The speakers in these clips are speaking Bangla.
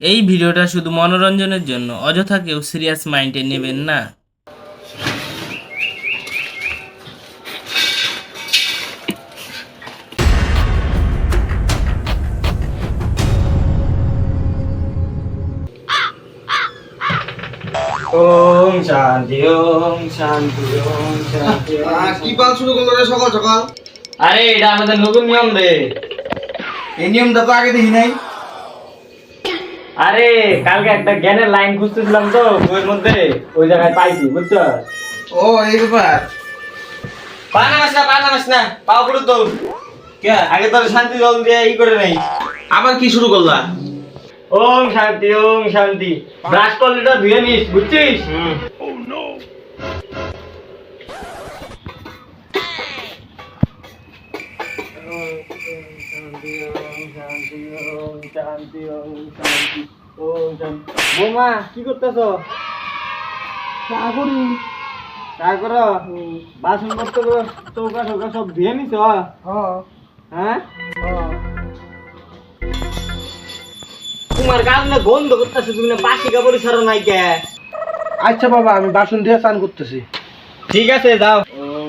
এই ভিডিওটা শুধু মনোরঞ্জনের জন্য অযথা কেউ সিরিয়াস মাইন্ডে নেবেন না। ওম শান্তি ওম শান্তি ওম শান্তি কি পাল শুরু করল রে সকাল সকাল? আরে এটা আমাদের নতুন নিয়ম রে। এই নিয়মটা তো আগে দেখি নাই। আরে কালকে একটা জ্ঞানের লাইন খুঁজতেছিলাম তো বইয়ের মধ্যে। ওই জায়গায় পাইছি বুঝছ? ও এই ব্যাপার। পানা মাস না পানা মাস না পাও করে তো কে? আগে তোর শান্তি জল দিয়ে ই করে নাই। আবার কি শুরু করলা? ওম শান্তি ওম শান্তি। ব্রাশ করলে তো ধুয়ে নিস বুঝছিস? বৌমা কি করতেছ? চা করি। চা করো? বাসন পত্র চৌকা চৌকা সব ধুয়ে নিছ? হ্যাঁ। তোমার না গন্ধ করতেছে তুমি না বাসি কাপড় ছাড়ো নাই কে? আচ্ছা বাবা আমি বাসন দিয়ে স্নান করতেছি। ঠিক আছে যাও।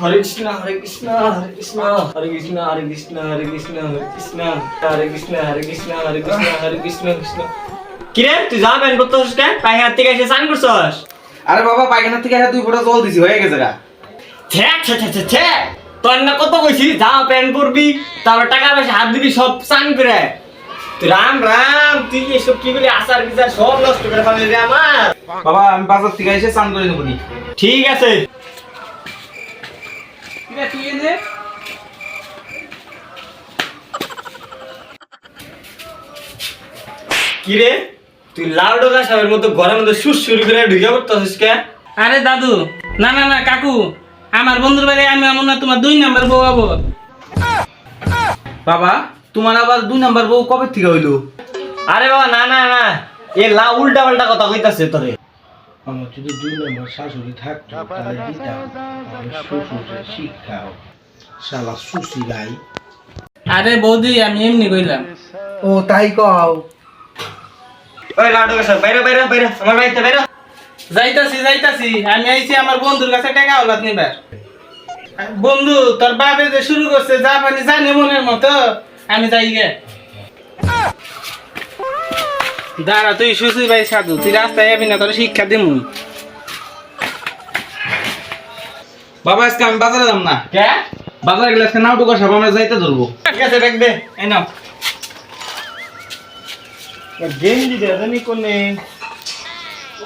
হরে কৃষ্ণ হরে কৃষ্ণ হরে কৃষ্ণ হরে কৃষ্ণ হরে কৃষ্ণ হরে কৃষ্ণ হরে কৃষ্ণ হরে কৃষ্ণ হরে কৃষ্ণ হরে কৃষ্ণ হরে কৃষ্ণ কৃষ্ণ কিরে তুই যা প্যান করতেছিস কে পায়খানার থেকে এসে স্নান করছস আরে বাবা পায়খানা থেকে এসে দুই ফোঁটা জল দিছি হয়ে গেছে গা ছ্যা ছ্যা ছ্যা ছ্যা তোর না কত কইছি? যা প্যান করবি তারপর টাকা পয়সা হাত দিবি সব স্নান করে। তুই রাম রাম তুই এসব কি বলি আচার বিচার সব নষ্ট করে ফেলে রে আমার? বাবা আমি বাজার থেকে এসে স্নান করে নেব ঠিক আছে। কিরে তুই লাউডোলা সাহেবের মতো ঘরের মধ্যে সুস শুরু করে ঢুকে পড়তেছিস কে? আরে দাদু না না না কাকু। আমার বন্ধুর বাড়ি আমি এমন না তোমার দুই নাম্বার বউ হব। বাবা তোমার আবার দুই নাম্বার বউ কবে থেকে হইল? আরে বাবা না না না। এ লা উল্টা পাল্টা কথা কইতাছে তোরে। আমার যদি দুই নম্বর শাশুড়ি থাকতো তাহলে দিতাম। আমার শ্বশুরের শিক্ষাও শালা সুশি ভাই আরে বৌদি আমি এমনি কইলাম। ও তাই কও। ওই লাউডোলা সাহেব বাইরে বাইরে বাইরে। আমার বাড়িতে বাইরে। যাইতাছি যাইতাছি। আমি আইছি আমার বন্ধুর কাছে টাকা হলাত নিবার। বন্ধু তোর বাবে যে শুরু করছে যা পানি জানে মনের মতো আমি যাই গে। দাঁড়া তুই সুশী ভাই সাধু তুই রাস্তায় যাবি না তোর শিক্ষা দিমু বাবা আজকে আমি বাজারে যাম না। কে? বাজারে গেলে আজকে নাউটুকা সব আমরা যাইতে ধরবো। ঠিক আছে দেখ দে এই নাও। গেঞ্জি দে জানি কোনে?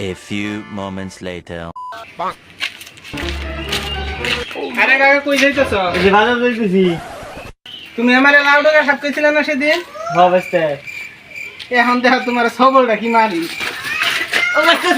A few moments later. আরে কাকা কই যাইতেছ? এই যে বাজার যাইতেছি। তুমি আমার লাউডোকা সাপ কইছিলে না সেদিন? হবে এখন দেখো তোমার সবলটা কি মারি